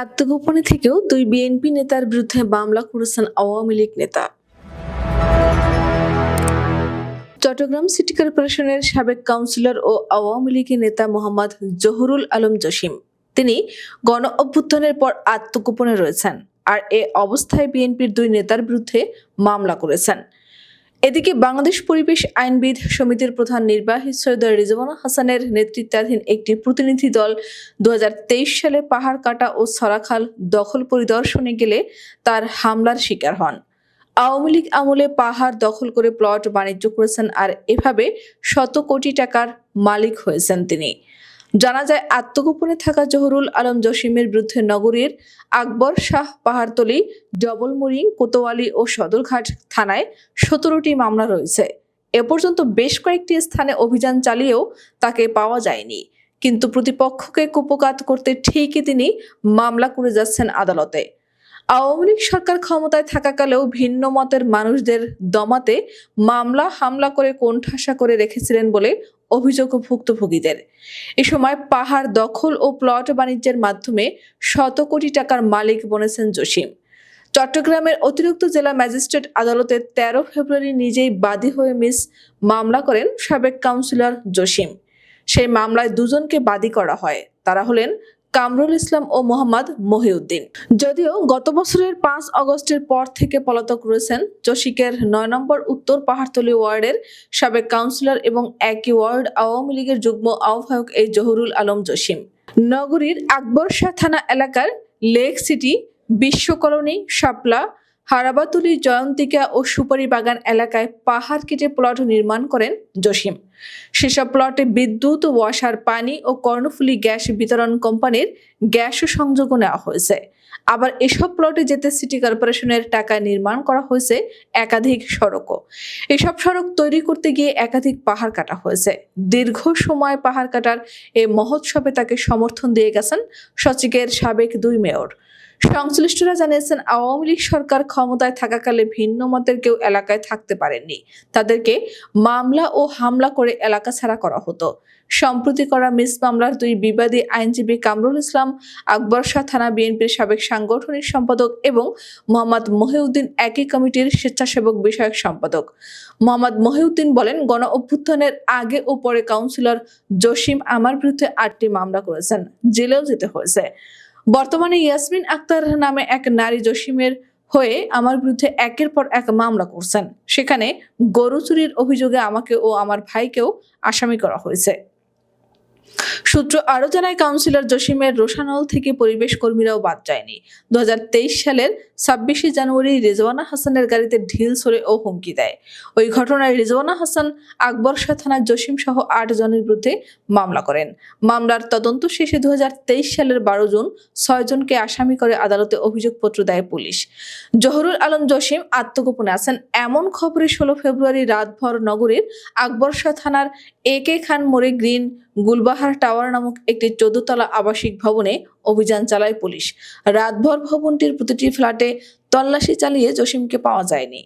আত্মগোপনে থেকেও দুই বিএনপি নেতার বিরুদ্ধে মামলা করেছেন আওয়ামী লীগ নেতা। চট্টগ্রাম সিটি কর্পোরেশনের সাবেক কাউন্সিলর ও আওয়ামী লীগের নেতা মোহাম্মদ জহুরুল আলম জসিম। তিনি গণ অভ্যুত্থানের পর আত্মগোপনে রয়েছেন আর এ অবস্থায় বিএনপির দুই নেতার বিরুদ্ধে মামলা করেছেন। এদিকে বাংলাদেশ পরিবেশ আইনবিদ সমিতির প্রধান নির্বাহী সৈয়দ রিজওয়ানা হাসানের নেতৃত্বাধীন একটি প্রতিনিধি দল দু হাজার তেইশ সালে পাহাড় কাটা ও সরাখাল দখল পরিদর্শনে গেলে তার হামলার শিকার হন। আওয়ামী লীগ আমলে পাহাড় দখল করে প্লট বাণিজ্য করেছেন আর এভাবে শত কোটি টাকার মালিক হয়েছেন তিনি। জানা যায় আত্মগোপনে থাকা জহুরুল আলম জসিমের বিরুদ্ধে নগরীর আকবর শাহ পাহাড়তলি ডবলমুরিং কোতোয়ালি ও সদরঘাট থানায় সতেরোটি মামলা রয়েছে। এ পর্যন্ত বেশ কয়েকটি স্থানে অভিযান চালিয়েও তাকে পাওয়া যায়নি। কিন্তু প্রতিপক্ষকে কুপকাত করতে ঠিকই তিনি মামলা করে যাচ্ছেন আদালতে। আওয়ামী লীগ সরকার ক্ষমতায় থাকাকালেও ভিন্ন মতের মানুষদের দমাতে মামলা হামলা করে কোণঠাসা করে রেখেছিলেন বলে অভিযোগ ভুক্তভোগীদের এ সময় পাহাড় দখল ও প্লট বাণিজ্যের মাধ্যমে শত কোটি টাকার মালিক বনেছেন জসিম। চট্টগ্রামের অতিরিক্ত জেলা ম্যাজিস্ট্রেট আদালতে তেরো ফেব্রুয়ারি নিজেই বাদী হয়ে মিস মামলা করেন সাবেক কাউন্সিলর জসিম। সেই মামলায় দুজনকে বাদী করা হয়। তারা হলেন কামরুল ইসলাম ও মোহাম্মদ মহিউদ্দিন। যদিও গত বছরের পাঁচ অগস্টের পর থেকে পলাতক রয়েছেন চসিকের নয় নম্বর উত্তর পাহাড়তলী ওয়ার্ডের সাবেক কাউন্সিলর এবং একই ওয়ার্ড আওয়ামী লীগের যুগ্ম আহ্বায়ক এই জহুরুল আলম জসিম। নগরীর আকবর শাহ থানা এলাকার lake city, Bishwa colony, Shapla Harabatuli Jayantika ও সুপারি বাগান এলাকায় পাহাড় কেটে প্লট নির্মাণ করেন জসিম। সেসব প্লটে বিদ্যুৎ, ওয়াসার পানি ও কর্ণফুলী গ্যাস বিতরণ কোম্পানির গ্যাস সংযোগ নেওয়া হয়েছে। আবার এসব প্লটে যেতে সিটি কর্পোরেশনের টাকায় নির্মাণ করা হয়েছে একাধিক সড়কও। এসব সড়ক তৈরি করতে গিয়ে একাধিক পাহাড় কাটা হয়েছে। দীর্ঘ সময় পাহাড় কাটার এ মহোৎসবে তাকে সমর্থন দিয়ে গেছেন সচিকের সাবেক দুই মেয়র। সংশ্লিষ্টরা জানিয়েছেন, আওয়ামী লীগ সরকার ক্ষমতায় থাকাকালে ভিন্ন মতের কেউ এলাকায় থাকতে পারেননি। তাদেরকে মামলা ও হামলা করে এলাকা ছাড়া করা হতো। সম্প্রতি করা মিস মামলার দুই বিবাদী আইনজীবী কামরুল ইসলাম, আকবর শাহ থানা বিএনপির সাবেক সাংগঠনিক সম্পাদক এবং মোহাম্মদ মহিউদ্দিন একই কমিটির স্বেচ্ছাসেবক বিষয়ক সম্পাদক। মোহাম্মদ মহিউদ্দিন বলেন, গণ অভ্যুত্থানের আগে ও পরে কাউন্সিলর জসিম আমার বিরুদ্ধে আটটি মামলা করেছেন। জেলেও যেতে হয়েছে। বর্তমানে ইয়াসমিন আক্তার নামে এক নারী জসিমের হয়ে আমার বিরুদ্ধে একের পর এক মামলা করছেন। সেখানে গরু চুরির অভিযোগে আমাকে ও আমার ভাইকেও আসামি করা হয়েছে। সূত্র আরও জানায়, কাউন্সিলর জসিমের রোশানল থেকে পরিবেশ কর্মীরাও বাদ যায়নি। দু সালের ছাব্বিশে জানুয়ারি রেজওয়ানা হাসানের গাড়িতে ঢিল সরে ও হুমকি দেয়। ওই ঘটনায় রেজওয়ানা হাসান আকবর শাহ থানার জসিম সহ আট জনের বিরুদ্ধে মামলা করেন। মামলার তদন্ত শেষে দু হাজার তেইশ সালের বারো জুন ছয় জনকে আসামি করে আদালতে অভিযোগপত্র দেয় পুলিশ। জহরুল আলম জসিম আত্মগোপনে আছেন। এমন খবরে ষোলো ফেব্রুয়ারি রাতভর নগরীর আকবর শাহ থানার এ কে খান মোড়ে গ্রিন গুলবাহার টাওয়ার নামক একটি চোদ্দতলা আবাসিক ভবনে অভিযান চালায় পুলিশ। রাতভর ভবনটির প্রতিটি ফ্ল্যাটে তল্লাশি চালিয়ে জসিমকে পাওয়া যায়নি।